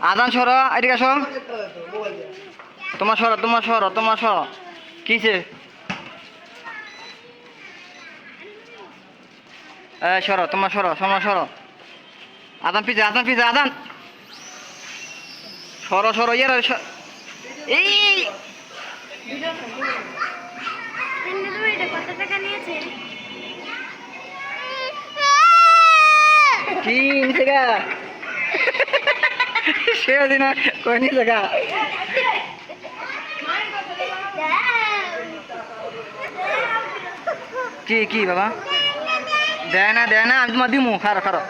আদান সর, এদিকে আসো। তোমার সর তোমার সর তোমার সর। এ সর, তোমার সর তোমার সর। আদান পিছে আদান পিছে, আদান। সর সর ইয়ার স- কি কি বাবা? দেয় না দেয় না আমি তোমার দিমু খারো খারো